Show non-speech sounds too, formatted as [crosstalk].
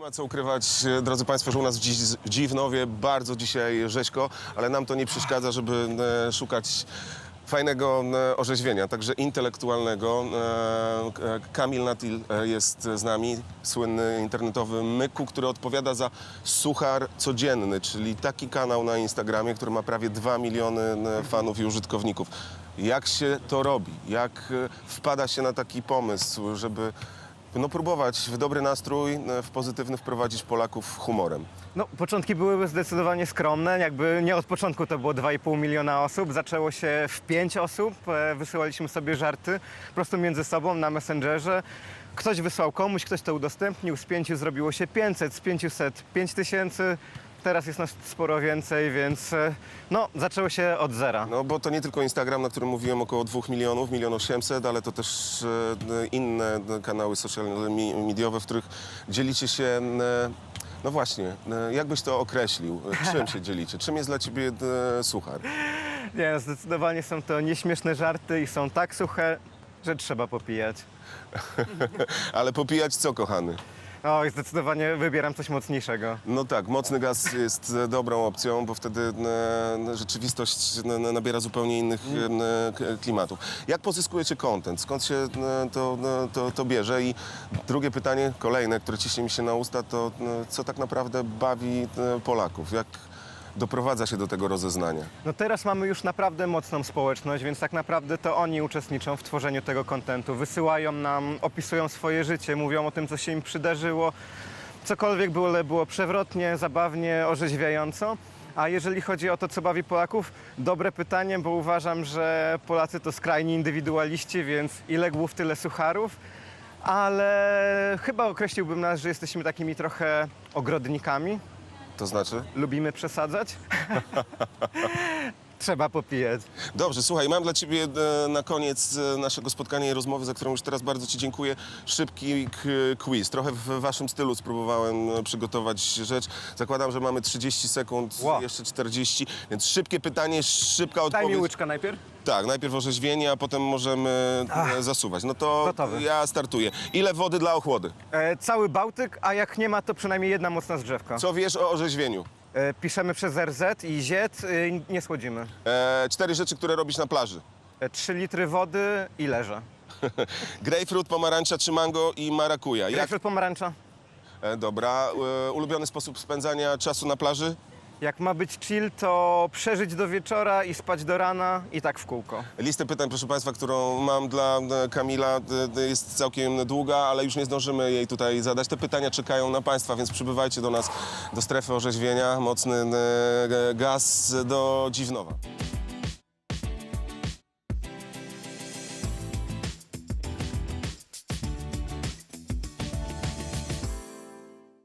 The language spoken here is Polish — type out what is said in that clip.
Nie ma co ukrywać, e, drodzy Państwo, że u nas w, Dzi- w Dziwnowie bardzo dzisiaj rzeźko, ale nam to nie przeszkadza, żeby e, szukać fajnego e, orzeźwienia, także intelektualnego. Kamil Natil jest z nami, słynny internetowy myku, który odpowiada za Suchar Codzienny, czyli taki kanał na Instagramie, który ma prawie 2 miliony fanów i użytkowników. Jak się to robi? Jak wpada się na taki pomysł, żeby no, próbować w dobry nastrój, e, w pozytywny wprowadzić Polaków humorem. No, początki były zdecydowanie skromne. Jakby nie od początku to było 2,5 miliona osób. Zaczęło się w 5 osób. E, Wysyłaliśmy sobie żarty po prostu między sobą na Messengerze. Ktoś wysłał komuś, ktoś to udostępnił. Z 5 zrobiło się 500, z 500 5000. Teraz jest nas sporo więcej, więc e, no, zaczęło się od zera. No bo to nie tylko Instagram, na którym mówiłem około 2 milionów, milion 800, ale to też e, inne kanały social mi- mediowe, w których dzielicie się, e, no właśnie, e, jak byś to określił? E, Czym się dzielicie? Czym jest dla ciebie e, suchar? Nie, zdecydowanie są to nieśmieszne żarty i są tak suche, że trzeba popijać. [laughs] Ale popijać co, kochany? Oj, zdecydowanie wybieram coś mocniejszego. No tak, mocny gaz jest e, dobrą opcją, bo wtedy e, rzeczywistość nabiera zupełnie innych e, k- klimatów. Jak pozyskujecie content? Skąd się e, to, e, to, to bierze? I drugie pytanie, kolejne, które ciśnie mi się na usta, to e, co tak naprawdę bawi e, Polaków? Jak doprowadza się do tego rozeznania? No teraz mamy już naprawdę mocną społeczność, więc tak naprawdę to oni uczestniczą w tworzeniu tego kontentu. Wysyłają nam, opisują swoje życie, mówią o tym, co się im przydarzyło. Cokolwiek było, było przewrotnie, zabawnie, orzeźwiająco. A jeżeli chodzi o to, co bawi Polaków, dobre pytanie, bo uważam, że Polacy to skrajni indywidualiści, więc ile głów, tyle sucharów. Ale chyba określiłbym nas, że jesteśmy takimi trochę ogrodnikami. To znaczy? Lubimy przesadzać. [laughs] Trzeba popijać. Dobrze, słuchaj, mam dla Ciebie e, na koniec e, naszego spotkania i rozmowy, za którą już teraz bardzo Ci dziękuję, szybki k- quiz. Trochę w Waszym stylu spróbowałem e, przygotować rzecz. Zakładam, że mamy 30 sekund, Ło. jeszcze 40, więc szybkie pytanie, szybka Daj odpowiedź. mi łyczka najpierw. Tak, najpierw orzeźwienie, a potem możemy e, zasuwać. No to gotowy. ja startuję. Ile wody dla ochłody? E, cały Bałtyk, a jak nie ma, to przynajmniej jedna mocna zgrzewka. Co wiesz o orzeźwieniu? E, piszemy przez RZ i Z, e, nie słodzimy. E, cztery rzeczy, które robisz na plaży. E, 3 litry wody i leżę. [laughs] Grejpfrut, pomarańcza czy mango i marakuja. Jak, Jak pomarańcza? e, dobra, e, ulubiony sposób spędzania czasu na plaży? Jak ma być chill, to przeżyć do wieczora i spać do rana i tak w kółko. Listę pytań, proszę Państwa, którą mam dla e, Kamila e, e, jest całkiem długa, ale już nie zdążymy jej tutaj zadać. Te pytania czekają na Państwa, więc przybywajcie do nas do strefy orzeźwienia. Mocny gaz do Dziwnowa.